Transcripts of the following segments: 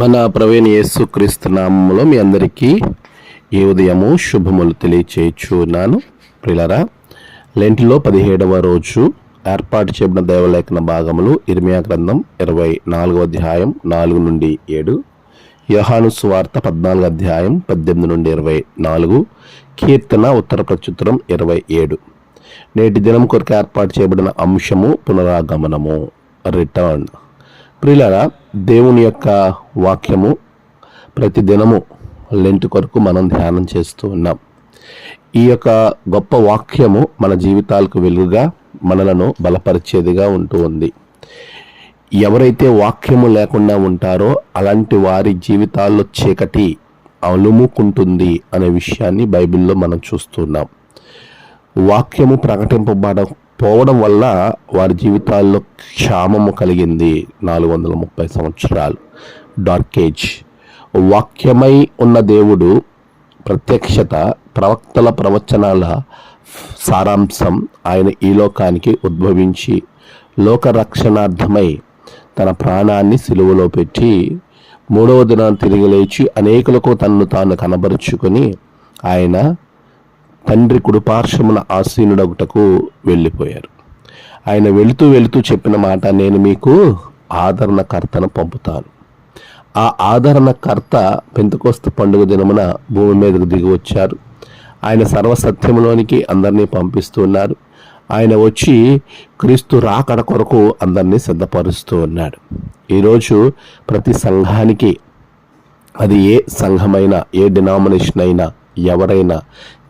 మన ప్రవీణ్ యేసుక్రీస్తు నామంలో మీ అందరికీ ఈ ఉదయము శుభములు తెలియచేయుచున్నాను. ప్రిలరా లెంటిలో పదిహేడవ రోజు ఏర్పాటు చేయబడిన దైవలేఖన భాగములు ఇర్మియా గ్రంథం ఇరవై నాలుగవ అధ్యాయం నాలుగు నుండి ఏడు యోహాను సువార్త పద్నాలుగు అధ్యాయం పద్దెనిమిది నుండి ఇరవై నాలుగు కీర్తన ఉత్తర ప్రచుత్రం ఇరవై ఏడు. నేటి దినం కొరకు ఏర్పాటు చేయబడిన అంశము పునరాగమనము. రిటర్న్. ప్రిలరా దేవుని యొక్క వాక్యము ప్రతి దినము లెంట్ కొరకు మనం ధ్యానం చేస్తూ ఉన్నాం. ఈ యొక్క గొప్ప వాక్యము మన జీవితాలకు వెలుగుగా మనలను బలపరిచేదిగా ఉంటూ ఉంది. ఎవరైతే వాక్యము లేకుండా ఉంటారో అలాంటి వారి జీవితాల్లో చీకటి అలుముకుంటుంది అనే విషయాన్ని బైబిల్లో మనం చూస్తున్నాం వాక్యము పోవడం వల్ల వారి జీవితాల్లో క్షామము కలిగింది నాలుగు వందల ముప్పై సంవత్సరాలు డార్కేజ్ వాక్యమై ఉన్న దేవుడు ప్రత్యక్షత ప్రవక్తల ప్రవచనాల సారాంశం ఆయన ఈ లోకానికి ఉద్భవించి లోక రక్షణార్థమై తన ప్రాణాన్ని సిలువలో పెట్టి మూడవ దినాన్ని తిరిగి లేచి అనేకులకు తనను తాను కనబరుచుకొని ఆయన తండ్రి కుడిపార్శ్వమున ఆసీనుడగుటకు వెళ్ళిపోయారు. ఆయన వెళుతూ వెళుతూ చెప్పిన మాట నేను మీకు ఆదరణకర్తను పంపుతాను. ఆ ఆదరణకర్త పెంతకోస్త పండుగ దినమున భూమి మీదకు దిగి వచ్చారు. ఆయన సర్వసత్యంలోనికి అందరినీ పంపిస్తూ ఉన్నారు. ఆయన వచ్చి క్రీస్తు రాకడ కొరకు అందరినీ సిద్ధపరుస్తూ ఉన్నాడు. ఈరోజు ప్రతి సంఘానికి అది ఏ సంఘమైనా ఏ డినామినేషన్ అయినా ఎవరైనా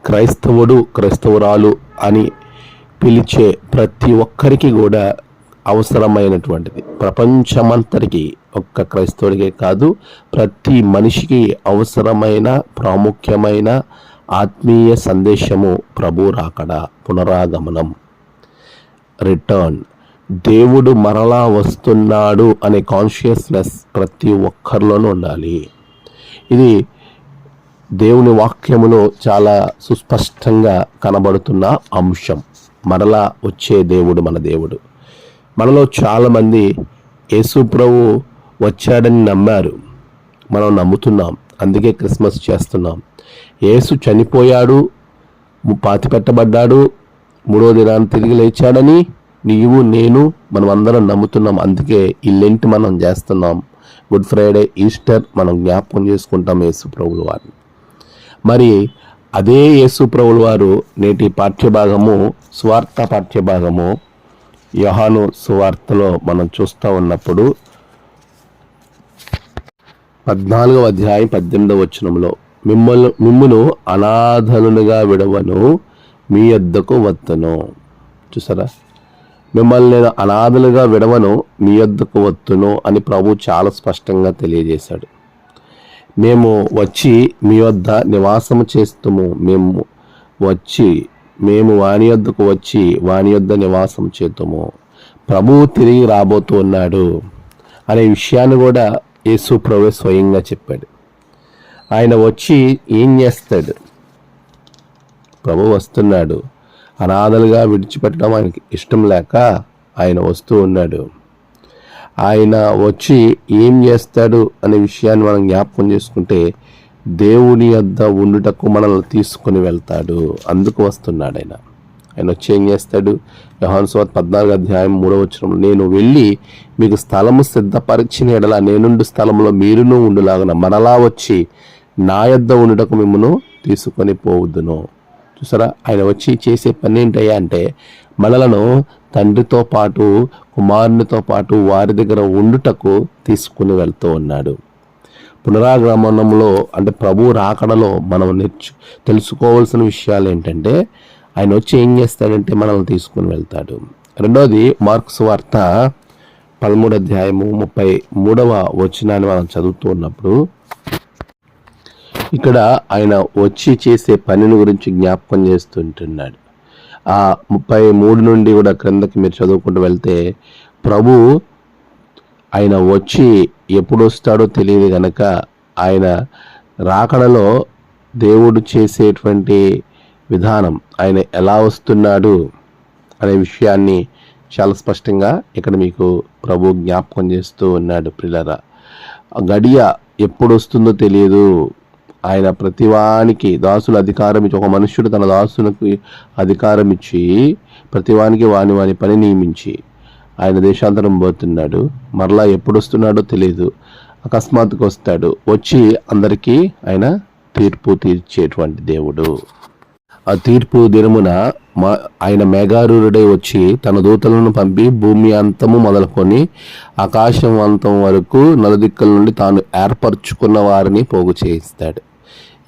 క్రైస్తవుడు క్రైస్తవురాలు అని పిలిచే ప్రతి ఒక్కరికి కూడా అవసరమైనటువంటిది. ప్రపంచమంతరికి ఒక్క క్రైస్తవుడికే కాదు ప్రతి మనిషికి అవసరమైన ప్రాముఖ్యమైన ఆత్మీయ సందేశము ప్రభు రాకడ పునరాగమనం. రిటర్న్. దేవుడు మరలా వస్తున్నాడు అనే కాన్షియస్నెస్ ప్రతి ఒక్కరిలోనూ ఉండాలి. ఇది దేవుని వాక్యములో చాలా సుస్పష్టంగా కనబడుతున్న అంశం. మరలా వచ్చే దేవుడు మన దేవుడు. మనలో చాలామంది యేసు ప్రభు వచ్చాడని నమ్మారు. మనం నమ్ముతున్నాం. అందుకే క్రిస్మస్ చేస్తున్నాం. యేసు చనిపోయాడు పాతి పెట్టబడ్డాడు మూడో దినాన్ని తిరిగి లేచాడని నీవు నేను మనం అందరం నమ్ముతున్నాం. అందుకే ఈ లెంట్ మనం చేస్తున్నాం. గుడ్ ఫ్రైడే ఈస్టర్ మనం జ్ఞాపకం చేసుకుంటాం యేసు ప్రభులు వారిని. మరి అదే యేసు ప్రభుల వారు నేటి పాఠ్యభాగము స్వార్థ పాఠ్యభాగము యహాను సువార్తలో మనం చూస్తూ ఉన్నప్పుడు పద్నాలుగవ అధ్యాయం పద్దెనిమిదవ వచనంలో మిమ్మల్ని మిమ్మును అనాథనులుగా విడవను మీ యొద్దకు వత్తును. చూసారా? మిమ్మల్ని నేను అనాథలుగా విడవను మీ యొద్దకు వత్తును అని ప్రభు చాలా స్పష్టంగా తెలియజేశాడు. మేము వచ్చి మీ వద్ద నివాసము చేస్తాము. మేము వచ్చి మేము వాణి యొద్దకు వచ్చి వాణి యొద్ద నివాసం చేతుము. ప్రభువు తిరిగి రాబోతున్నాడు అనే విషయాన్ని కూడా యేసు ప్రభు స్వయంగా చెప్పాడు. ఆయన వచ్చి ఏం చేస్తాడు? ప్రభు వస్తున్నాడు. అనాథలుగా విడిచిపెట్టడం ఆయనకి ఇష్టం లేక ఆయన వస్తూ ఉన్నాడు. ఆయన వచ్చి ఏం చేస్తాడు అనే విషయాన్ని మనం జ్ఞాపకం చేసుకుంటే దేవుని యొద్ద ఉండుటకు మనల్ని తీసుకుని వెళ్తాడు. అందుకు వస్తున్నాడు ఆయన. ఆయన వచ్చి ఏం చేస్తాడు? యోహాను సువార్త పద్నాలుగు అధ్యాయం మూడవ వచ్చిన నేను వెళ్ళి మీకు స్థలము సిద్ధపరిచిన ఎడల నేనుండు స్థలంలో మీరును ఉండులాగన మరలా వచ్చి నా యొద్ద ఉండుటకు మిమ్మను తీసుకొని పోవద్దును చూసారా? ఆయన వచ్చి చేసే పని ఏంటయ్యా అంటే మనలను తండ్రితో పాటు కుమారునితో పాటు వారి దగ్గర ఉండుటకు తీసుకుని వెళ్తూ ఉన్నాడు. పునరాగమనంలో అంటే ప్రభు రాకడలో మనం నేర్చు తెలుసుకోవాల్సిన విషయాలు ఏంటంటే ఆయన వచ్చి ఏం చేస్తాడంటే మనల్ని తీసుకుని వెళ్తాడు. రెండోది మార్క్స్ వార్త పదమూడు అధ్యాయము ముప్పై మూడవ వచనాన్ని మనం చదువుతూ ఉన్నప్పుడు ఇక్కడ ఆయన వచ్చి చేసే పనిని గురించి జ్ఞాపకం చేస్తుంటున్నాడు. ఆ ముప్పై మూడు నుండి కూడా క్రిందకి మీరు చదువుకుంటూ వెళ్తే ప్రభు ఆయన వచ్చి ఎప్పుడు వస్తాడో తెలియదు కనుక ఆయన రాకడలో దేవుడు చేసేటువంటి విధానం ఆయన ఎలా వస్తున్నాడు అనే విషయాన్ని చాలా స్పష్టంగా ఇక్కడ మీకు ప్రభు జ్ఞాపకం చేస్తూ ఉన్నాడు ప్రిలరా. గడియ ఎప్పుడు వస్తుందో తెలియదు. ఆయన ప్రతివానికి దాసులు అధికారం ఇచ్చి ఒక మనుష్యుడు తన దాసులకు అధికారం ఇచ్చి ప్రతివానికి వాని వాని పని నియమించి ఆయన దేశాంతరం పోతున్నాడు. మరలా ఎప్పుడు వస్తున్నాడో తెలియదు అకస్మాత్తుగా వస్తాడు వచ్చి అందరికీ ఆయన తీర్పు తీర్చేటువంటి దేవుడు. ఆ తీర్పు దినమున మా ఆయన మేఘారూరుడై వచ్చి తన దూతలను పంపి భూమి అంతము మొదలుకొని ఆకాశం అంతం వరకు నలుదిక్కల నుండి తాను ఏర్పరచుకున్న వారిని పోగు చేయిస్తాడు.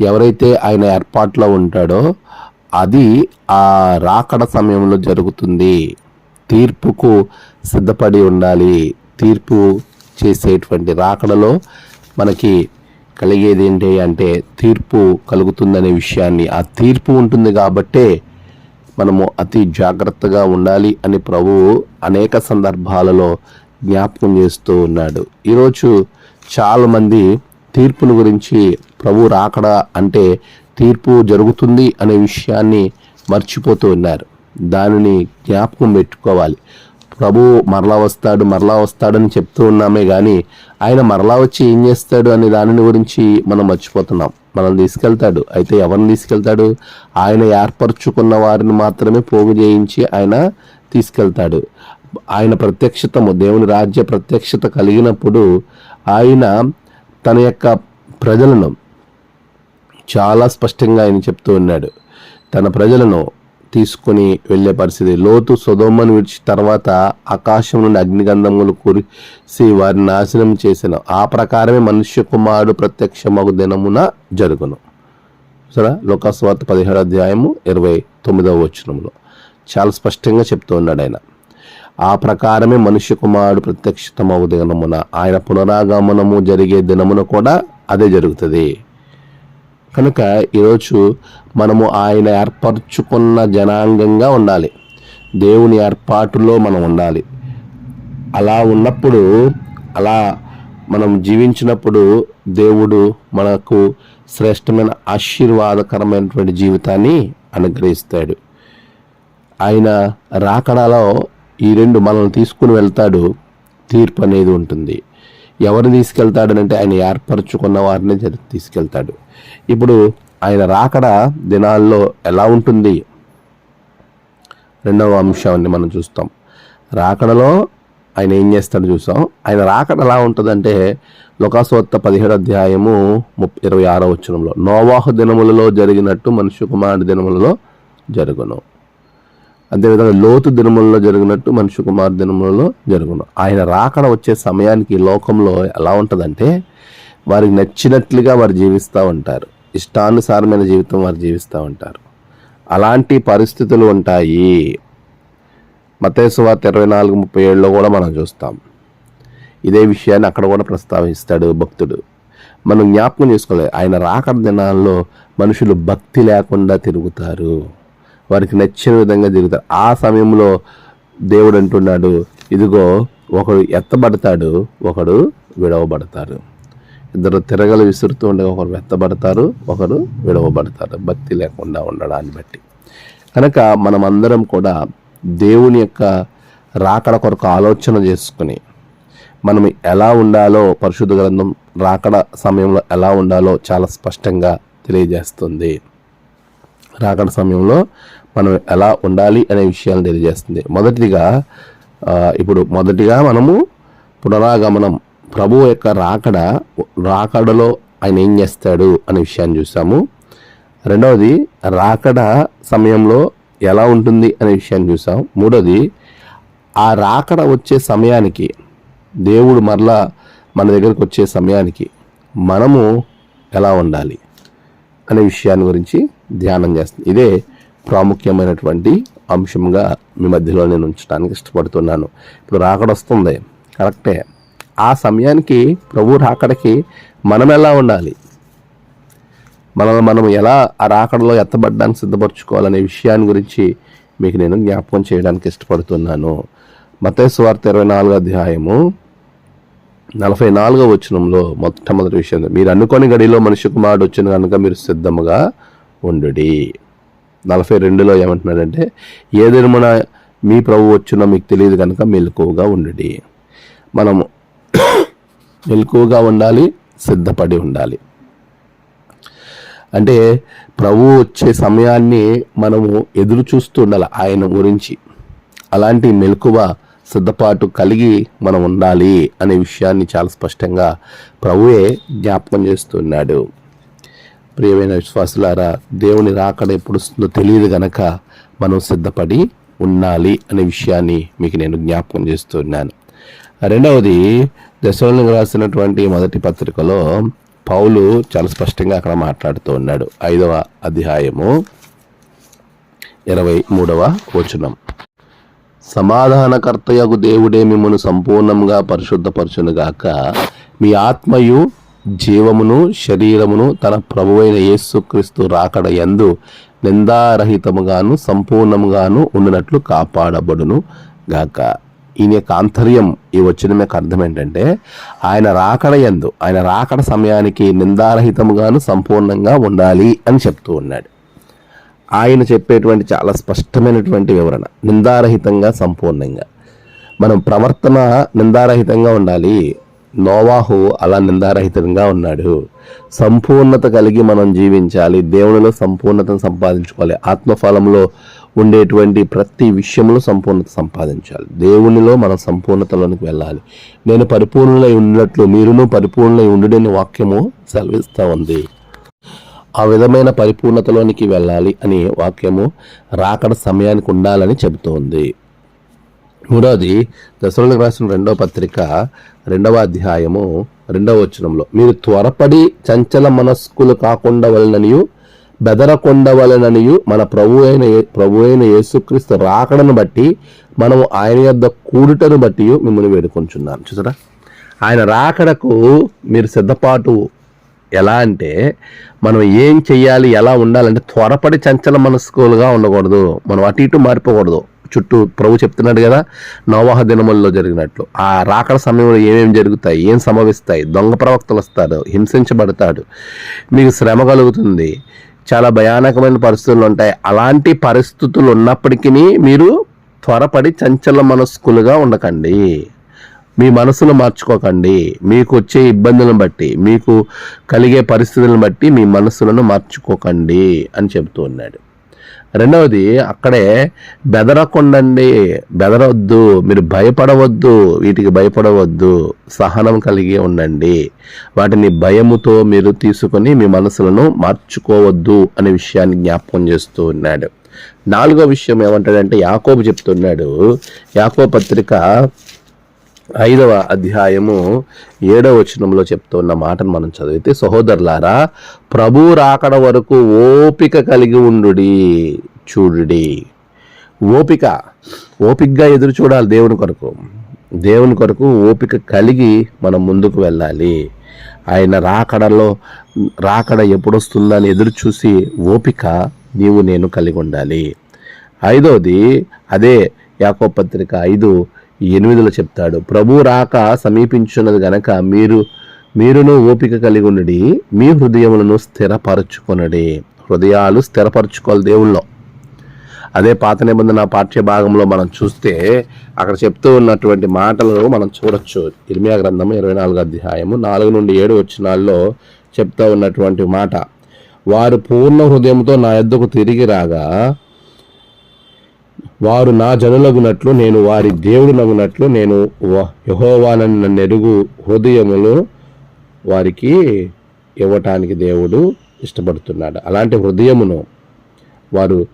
ఎవరైతే ఆయన ఏర్పాట్లో ఉంటాడో అది ఆ రాకడ సమయంలో జరుగుతుంది. తీర్పుకు సిద్ధపడి ఉండాలి. తీర్పు చేసేటువంటి రాకడలో మనకి కలిగేది ఏంటి అంటే తీర్పు కలుగుతుందనే విషయాన్ని. ఆ తీర్పు ఉంటుంది కాబట్టే మనము అతి జాగ్రత్తగా ఉండాలి అని ప్రభువు అనేక సందర్భాలలో జ్ఞాపకం చేస్తూ ఉన్నాడు. ఈరోజు చాలామంది తీర్పుల గురించి ప్రభు రాకడా అంటే తీర్పు జరుగుతుంది అనే విషయాన్ని మర్చిపోతూ ఉన్నారు. దానిని జ్ఞాపకం పెట్టుకోవాలి. ప్రభు మరలా వస్తాడు మరలా వస్తాడని చెప్తూ ఉన్నామే కానీ ఆయన మరలా వచ్చి ఏం చేస్తాడు అనే దానిని గురించి మనం మర్చిపోతున్నాం. మనల్ని తీసుకెళ్తాడు. అయితే ఎవరిని తీసుకెళ్తాడు? ఆయన ఏర్పరచుకున్న వారిని మాత్రమే పోగు చేయించి ఆయన తీసుకెళ్తాడు. ఆయన ప్రత్యక్షతము దేవుని రాజ్య ప్రత్యక్షత కలిగినప్పుడు ఆయన తన యొక్క ప్రజలను చాలా స్పష్టంగా ఆయన చెప్తూ ఉన్నాడు. తన ప్రజలను తీసుకొని వెళ్ళే పరిస్థితి. లోతు సుధోమను విడిచి తర్వాత ఆకాశం నుండి అగ్నిగంధములు కురిసి వారిని నాశనం చేసిన ఆ ప్రకారమే మనుష్య కుమారుడు ప్రత్యక్షమగు దినమున జరుగును. సరే? లోకాస్వార్త పదిహేడు అధ్యాయము ఇరవై తొమ్మిదవ వచనంలో చాలా స్పష్టంగా చెప్తూ ఉన్నాడు ఆయన. ఆ ప్రకారమే మనుష్య కుమారుడు ప్రత్యక్షతమగు దినమున ఆయన పునరాగమనము జరిగే దినమున కూడా అదే జరుగుతుంది. కనుక ఈరోజు మనము ఆయన ఏర్పరచుకున్న జనాంగంగా ఉండాలి. దేవుని ఏర్పాటులో మనం ఉండాలి. అలా ఉన్నప్పుడు అలా మనం జీవించినప్పుడు దేవుడు మనకు శ్రేష్టమైన ఆశీర్వాదకరమైనటువంటి జీవితాన్ని అనుగ్రహిస్తాడు. ఆయన రాకడాలో ఈ రెండు మనల్ని తీసుకుని వెళ్తాడు తీర్పు అనేది ఉంటుంది. ఎవరిని తీసుకెళ్తాడనంటే ఆయన ఏర్పరచుకున్న వారిని తీసుకెళ్తాడు. ఇప్పుడు ఆయన రాకడ దినాల్లో ఎలా ఉంటుంది? రెండవ అంశాన్ని మనం చూస్తాం. రాకడలో ఆయన ఏం చేస్తాడు చూసాం? ఆయన రాకడ ఎలా ఉంటుందంటే లోకాసోత్త పదిహేడు అధ్యాయము ముప్పై ఇరవై ఆరో వచ్చినంలో నోవాహు దినములలో జరిగినట్టు మనుష్య కుమారుడి దినములలో జరుగును. అదేవిధంగా లోతు దినములలో జరిగినట్టు మనిషి కుమార్ దినములలో జరుగును. ఆయన రాకడ వచ్చే సమయానికి లోకంలో ఎలా ఉంటుందంటే వారికి నచ్చినట్లుగా వారు జీవిస్తూ ఉంటారు. ఇష్టానుసారమైన జీవితం వారు జీవిస్తూ ఉంటారు. అలాంటి పరిస్థితులు ఉంటాయి. మతేశ్వార్త ఇరవై నాలుగు ముప్పై ఏడులో కూడా మనం చూస్తాం. ఇదే విషయాన్ని అక్కడ కూడా ప్రస్తావిస్తాడు భక్తుడు. మనం జ్ఞాపకం చేసుకోలేదు ఆయన రాకడ దినాల్లో మనుషులు భక్తి లేకుండా తిరుగుతారు. వారికి నచ్చిన విధంగా తిరుగుతారు. ఆ సమయంలో దేవుడు అంటున్నాడు ఇదిగో ఒకడు ఎత్తబడతాడు ఒకడు విడవబడతారు ఇద్దరు తిరగలు విసురుతూ ఉండే ఒకరు వెత్తబడతారు ఒకరు విడవబడతారు భక్తి లేకుండా ఉండడాన్ని బట్టి. కనుక మనమందరం కూడా దేవుని యొక్క రాకడ కొరకు ఆలోచన చేసుకుని మనం ఎలా ఉండాలో పరిశుద్ధ గ్రంథం రాకడ సమయంలో ఎలా ఉండాలో చాలా స్పష్టంగా తెలియజేస్తుంది. రాకడ సమయంలో మనం ఎలా ఉండాలి అనే విషయాలు తెలియజేస్తుంది. మొదటిగా ఇప్పుడు మొదటిగా మనము పునరాగమనం ప్రభు యొక్క రాకడ రాకడలో ఆయన ఏం చేస్తాడు అనే విషయాన్ని చూసాము. రెండవది రాకడ సమయంలో ఎలా ఉంటుంది అనే విషయాన్ని చూసాం. మూడోది ఆ రాకడ వచ్చే సమయానికి దేవుడు మరలా మన దగ్గరకు వచ్చే సమయానికి మనము ఎలా ఉండాలి? అనే విషయాన్ని గురించి ధ్యానం చేస్తుంది ఇదే ప్రాముఖ్యమైనటువంటి అంశంగా మీ మధ్యలో నేను ఉంచడానికి ఇష్టపడుతున్నాను. ఇప్పుడు రాకడొస్తుంది కరెక్టే. ఆ సమయానికి ప్రభు రాకడకి మనం ఎలా ఉండాలి? మనల్ని మనం ఎలా ఆ రాకడలో ఎత్తబడ్డానికి సిద్ధపరచుకోవాలనే విషయాన్ని గురించి మీకు నేను జ్ఞాపకం చేయడానికి ఇష్టపడుతున్నాను. మతేశ్వార్త ఇరవై నాలుగో అధ్యాయము నలభై నాలుగో వచనంలో మొట్టమొదటి విషయం మీరు అనుకోని గడిలో మనిషి కుమారుడు వచ్చిన కనుక మీరు సిద్ధముగా ఉండు నలభై రెండులో ఏమంటున్నాడంటే ఏ మీ ప్రభు వచ్చినా మీకు తెలియదు కనుక మెలకువగా ఉండు మనము మెలకువగా ఉండాలి సిద్ధపడి ఉండాలి. అంటే ప్రభు వచ్చే సమయాన్ని మనము ఎదురు చూస్తూ ఉండాలి ఆయన గురించి. అలాంటి మెలకువ సిద్ధపాటు కలిగి మనం ఉండాలి అనే విషయాన్ని చాలా స్పష్టంగా ప్రభువే జ్ఞాపకం చేస్తున్నాడు. ప్రియమైన విశ్వాసులారా దేవుని రాకడ ఎప్పుడు వస్తుందో తెలియదు గనక మనం సిద్ధపడి ఉండాలి అనే విషయాన్ని మీకు నేను జ్ఞాపకం చేస్తున్నాను. రెండవది దశలను రాసినటువంటి మొదటి పత్రికలో పౌలు చాలా స్పష్టంగా అక్కడ మాట్లాడుతూ ఉన్నాడు. ఐదవ అధ్యాయము ఇరవై మూడవ వచనం. సమాధానకర్తయగు దేవుడే మిమ్మను సంపూర్ణంగా పరిశుద్ధపరచునుగాక. మీ ఆత్మయు జీవమును శరీరమును తన ప్రభువైన యేసుక్రీస్తు రాకడ యందు నిందారహితముగాను సంపూర్ణముగాను ఉండినట్లు కాపాడబడును గాక. ఈయన యొక్క ఆంతర్యం ఈ వచ్చిన యొక్క అర్థం ఏంటంటే ఆయన రాకడ యందు ఆయన రాకడ సమయానికి నిందారహితముగాను సంపూర్ణంగా ఉండాలి అని చెప్తూ ఉన్నాడు. ఆయన చెప్పేటువంటి చాలా స్పష్టమైనటువంటి వివరణ. నిందారహితంగా సంపూర్ణంగా. మనం ప్రవర్తన నిందారహితంగా ఉండాలి. నోవాహు అలా నిందారహితంగా ఉన్నాడు. సంపూర్ణత కలిగి మనం జీవించాలి. దేవునిలో సంపూర్ణతను సంపాదించుకోవాలి. ఆత్మఫలంలో ఉండేటువంటి ప్రతి విషయంలో సంపూర్ణత సంపాదించాలి. దేవునిలో మనం సంపూర్ణతలోనికి వెళ్ళాలి. నేను పరిపూర్ణులై ఉన్నట్లు మీరును పరిపూర్ణులై ఉండుడని వాక్యము సెలవిస్తూ ఉంది. ఆ విధమైన పరిపూర్ణతలోనికి వెళ్ళాలి అని వాక్యము రాకడ సమయానికి ఉండాలని చెబుతోంది. మూడవది దశలకు రాసిన రెండవ పత్రిక రెండవ అధ్యాయము రెండవ వచనంలో మీరు త్వరపడి చంచల మనస్కులు కాకుండా వలననియు బెదరకొండవలననియు మన ప్రభు అయిన ప్రభు అయిన యేసుక్రీస్తు రాకడను బట్టి మనము ఆయన యొద్ద కూడుటను బట్టి మిమ్మల్ని వేడుకొంచున్నాను చూసారా? ఆయన రాకడకు మీరు సిద్ధపాటు ఎలా అంటే మనం ఏం చెయ్యాలి ఎలా ఉండాలంటే త్వరపడి చంచల మనస్కులుగా ఉండకూడదు. మనం అటు ఇటు మారిపోకూడదు. చుట్టూ ప్రభు చెప్తున్నాడు కదా నవాహ దినముల్లో జరిగినట్లు. ఆ రాకడ సమయంలో ఏమేమి జరుగుతాయి? ఏం సంభవిస్తాయి? దొంగ ప్రవక్తలు వస్తారు హింసించబడతాడు. మీకు శ్రమ కలుగుతుంది. చాలా భయానకమైన పరిస్థితులు ఉంటాయి. అలాంటి పరిస్థితులు ఉన్నప్పటికీ మీరు త్వరపడి చంచల మనస్కులుగా ఉండకండి. మీ మనసును మార్చుకోకండి. మీకు వచ్చే ఇబ్బందులను బట్టి మీకు కలిగే పరిస్థితులను బట్టి మీ మనసులను మార్చుకోకండి అని చెబుతూ ఉన్నాడు. రెండవది అక్కడే బెదరకుండండి. బెదరవద్దు మీరు భయపడవద్దు వీటికి భయపడవద్దు. సహనం కలిగి ఉండండి. వాటిని భయముతో మీరు తీసుకొని మీ మనసులను మార్చుకోవద్దు అనే విషయాన్ని జ్ఞాపకం చేస్తూ ఉన్నాడు. నాలుగో విషయం ఏమంటాడంటే యాకోబు చెప్తున్నాడు. యాకో పత్రిక ఐదవ అధ్యాయము ఏడవ వచనంలో చెప్తున్న మాటను మనం చదివితే సహోదరులారా ప్రభు రాకడ వరకు ఓపిక కలిగి ఉండుడి చూడుడి. ఓపిక ఓపికగా ఎదురు చూడాలి దేవుని కొరకు. దేవుని కొరకు ఓపిక కలిగి మనం ముందుకు వెళ్ళాలి. ఆయన రాకడలో రాకడ ఎప్పుడొస్తుందని ఎదురు చూసి ఓపిక నీవు నేను కలిగి ఉండాలి. ఐదవది అదే యాకో పత్రిక ఐదు ఎనిమిదిలో చెప్తాడు ప్రభు రాక సమీపించున్నది గనక మీరు మీరును ఓపిక కలిగి ఉండి మీ హృదయములను స్థిరపరచుకొనడి. హృదయాలు స్థిరపరచుకోవాలి దేవుళ్ళో అదే పాత నిబంధన పాఠ్య భాగంలో మనం చూస్తే అక్కడ చెప్తూ ఉన్నటువంటి మాటలను మనం చూడొచ్చు. ఇర్మియా గ్రంథము ఇరవై నాలుగు అధ్యాయము నాలుగు నుండి ఏడు వచ్చినాల్లో చెప్తా ఉన్నటువంటి మాట వారు పూర్ణ హృదయంతో నా యొద్దకు తిరిగి రాగా వారు నా జనులగునట్లు నేను వారి దేవుడునగునట్లు నేను యహోవానని నన్ను ఎరుగు హృదయములు వారికి ఇవ్వటానికి దేవుడు ఇష్టపడుతున్నాడు. అలాంటి హృదయమును వారు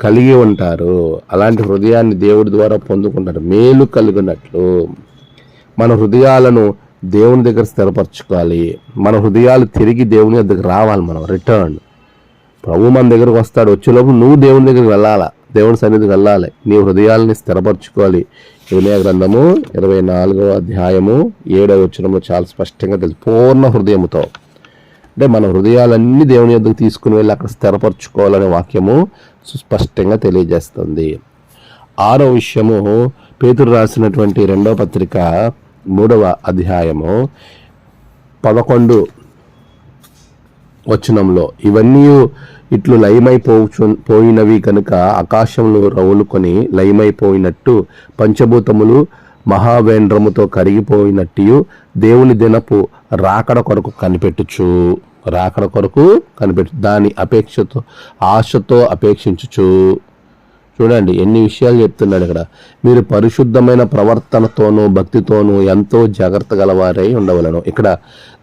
కలిగి ఉంటారు. అలాంటి హృదయాన్ని దేవుడి ద్వారా పొందుకుంటారు. మేలు కలిగినట్లు మన హృదయాలను దేవుని దగ్గర స్థిరపరచుకోవాలి. మన హృదయాలు తిరిగి దేవుని దగ్గర రావాలి మనం. రిటర్న్. ప్రభు మన దగ్గరకు వస్తాడు. వచ్చేలోపు నువ్వు దేవుని దగ్గరికి వెళ్ళాలా? దేవుని సన్నిధికి వెళ్ళాలి. నీ హృదయాల్ని స్థిరపరచుకోవాలి. వినయ గ్రంథము ఇరవై నాలుగవ అధ్యాయము ఏడవ వచనంలో చాలా స్పష్టంగా తెలుసు. పూర్ణ హృదయముతో. అంటే మన హృదయాలన్నీ దేవుని యొద్దకు తీసుకుని వెళ్ళి అక్కడ స్థిరపరచుకోవాలనే వాక్యము సుస్పష్టంగా తెలియజేస్తుంది. ఆరో విషయము పేతురు రాసినటువంటి రెండవ పత్రిక మూడవ అధ్యాయము పదకొండు వచనంలో ఇవన్నీ ఇట్లు లయమైపోచు పోయినవి కనుక ఆకాశంలో రవులుకొని లయమైపోయినట్టు పంచభూతములు మహావేంద్రముతో కరిగిపోయినట్టు దేవుని దినపు రాకడ కొరకు కనిపెట్టుచు రాకడ కొరకు కనిపెట్టు దాని అపేక్షతో ఆశతో అపేక్షించుచు చూడండి ఎన్ని విషయాలు చెప్తున్నాడు ఇక్కడ. మీరు పరిశుద్ధమైన ప్రవర్తనతోనూ భక్తితోనూ ఎంతో జాగ్రత్త గలవారై ఉండవలను. ఇక్కడ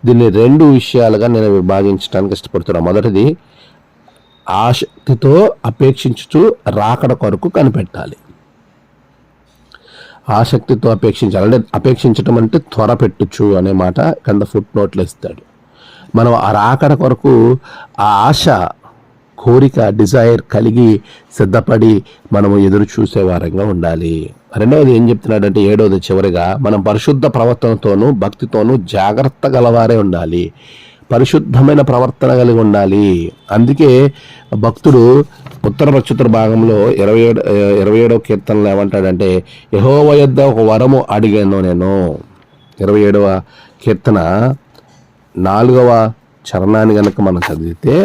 దీన్ని రెండు విషయాలుగా నేను విభాగించడానికి ఇష్టపడుతున్నాను మొదటిది ఆసక్తితో అపేక్షించుతూ రాకడ కొరకు కనిపెట్టాలి. ఆసక్తితో అపేక్షించాలి. అంటే అపేక్షించడం అంటే త్వర పెట్టుచు అనే మాట కింద ఫుట్ నోట్లో ఇస్తాడు. మనం ఆ రాకడ కొరకు ఆ ఆశ కోరిక డిజైర్ కలిగి సిద్ధపడి మనము ఎదురు చూసే వారంగా ఉండాలి. రెండవది ఏం చెప్తున్నాడంటే ఏడవది చివరిగా మనం పరిశుద్ధ ప్రవర్తనతోనూ భక్తితోనూ జాగ్రత్త గలవారే ఉండాలి. పరిశుద్ధమైన ప్రవర్తన కలిగి ఉండాలి. అందుకే భక్తుడు ఉత్తర ప్రత్యుత్తర భాగంలో ఇరవై ఏడు ఇరవై ఏడవ కీర్తనలు ఏమంటాడంటే యహోవ యొద్ద ఒక వరము అడిగాను నేను. ఇరవై ఏడవ కీర్తన నాలుగవ చరణాన్ని కనుక మనం చదివితే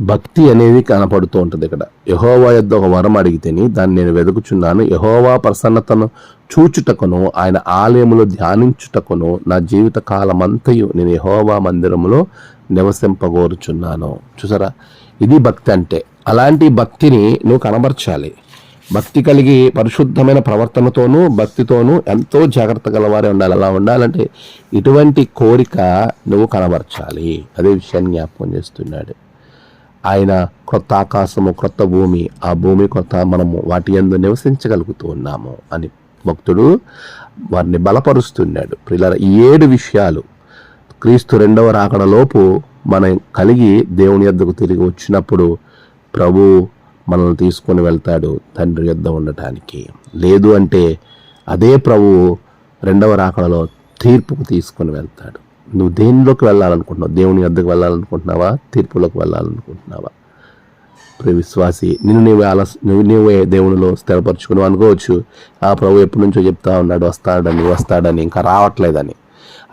భక్తి అనేది కనపడుతూ ఉంటుంది ఇక్కడ. యహోవా యొద్ ఒక వరం అడిగితేని దాన్ని నేను వెతుకుచున్నాను యహోవా ప్రసన్నతను చూచుటకును ఆయన ఆలయములో ధ్యానించుటకును నా జీవిత కాలమంతయు నేను యహోవా మందిరములో నివసింపగోరుచున్నాను. చూసారా? ఇది భక్తి అంటే. అలాంటి భక్తిని నువ్వు కనబరచాలి. భక్తి కలిగి పరిశుద్ధమైన ప్రవర్తనతోనూ భక్తితోనూ ఎంతో జాగ్రత్త గలవారే ఉండాలి. అలా ఉండాలంటే ఇటువంటి కోరిక నువ్వు కనబరచాలి. అదే విషయాన్ని జ్ఞాపకం చేస్తున్నాడు. ఆయన క్రొత్త ఆకాశము క్రొత్త భూమి ఆ భూమి కొత్త మనము వాటి ఎందు నివసించగలుగుతూ ఉన్నాము అని భక్తుడు వారిని బలపరుస్తున్నాడు. పిల్లల ఈ ఏడు విషయాలు క్రీస్తు రెండవ రాకడలోపు మనం కలిగి దేవుని యొద్దకు తిరిగి వచ్చినప్పుడు ప్రభు మనల్ని తీసుకొని వెళ్తాడు తండ్రి యొద్ద ఉండటానికి. లేదు అంటే అదే ప్రభు రెండవ రాకడలో తీర్పుకు తీసుకొని వెళ్తాడు. నువ్వు దేనిలోకి వెళ్ళాలనుకుంటున్నావు? దేవుని వద్దకు వెళ్ళాలనుకుంటున్నావా? తీర్పులోకి వెళ్ళాలనుకుంటున్నావా? ప్రియ విశ్వాసి నిన్ను నీవే ఆలస్ నువ్వు నీవే దేవునిలో స్థిరపరచుకుని అనుకోవచ్చు ఆ ప్రభు ఎప్పటి నుంచో చెప్తా ఉన్నాడు వస్తాడని వస్తాడని ఇంకా రావట్లేదని.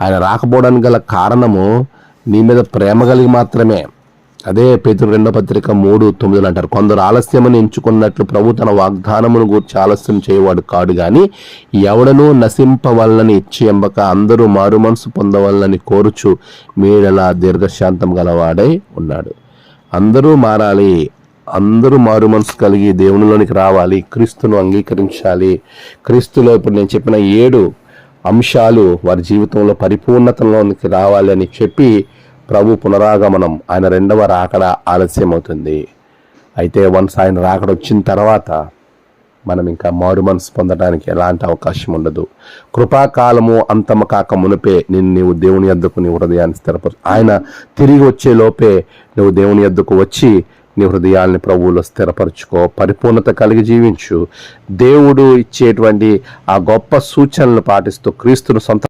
ఆయన రాకపోవడానికి గల కారణము నీ మీద ప్రేమ కలిగి మాత్రమే. అదే పేతురు రెండో పత్రిక మూడు తొమ్మిదిలో అంటారు కొందరు ఆలస్యమని ఎంచుకున్నట్లు ప్రభు తన వాగ్దానమును గూర్చి ఆలస్యం చేయవాడు కాడు గాని ఎవడనూ నశింపవల్లని ఇచ్చి ఎంబక అందరూ మారు మనసు పొందవలనని కోరుచు మీడలా దీర్ఘశాంతం గలవాడై ఉన్నాడు. అందరూ మారాలి అందరూ మారు మనసు కలిగి దేవునిలోనికి రావాలి క్రీస్తును అంగీకరించాలి. క్రీస్తులో ఇప్పుడు నేను చెప్పిన ఏడు అంశాలు వారి జీవితంలో పరిపూర్ణతలోనికి రావాలి అని చెప్పి ప్రభు పునరాగమనం ఆయన రెండవ రాకడ ఆలస్యం అవుతుంది అయితే వన్స్ ఆయన రాకడ వచ్చిన తర్వాత మనం ఇంకా మారు మనసు పొందడానికి ఎలాంటి అవకాశం ఉండదు. కృపాకాలము అంతమ కాక మునిపే నిన్ను నీవు దేవుని యొద్దకు నీ హృదయాన్ని స్థిరపరు ఆయన తిరిగి వచ్చే లోపే నువ్వు దేవుని యొద్దకు వచ్చి నీ హృదయాల్ని ప్రభువులో స్థిరపరచుకో పరిపూర్ణత కలిగి జీవించు. దేవుడు ఇచ్చేటువంటి ఆ గొప్ప సూచనలు పాటిస్తూ క్రీస్తును సొంత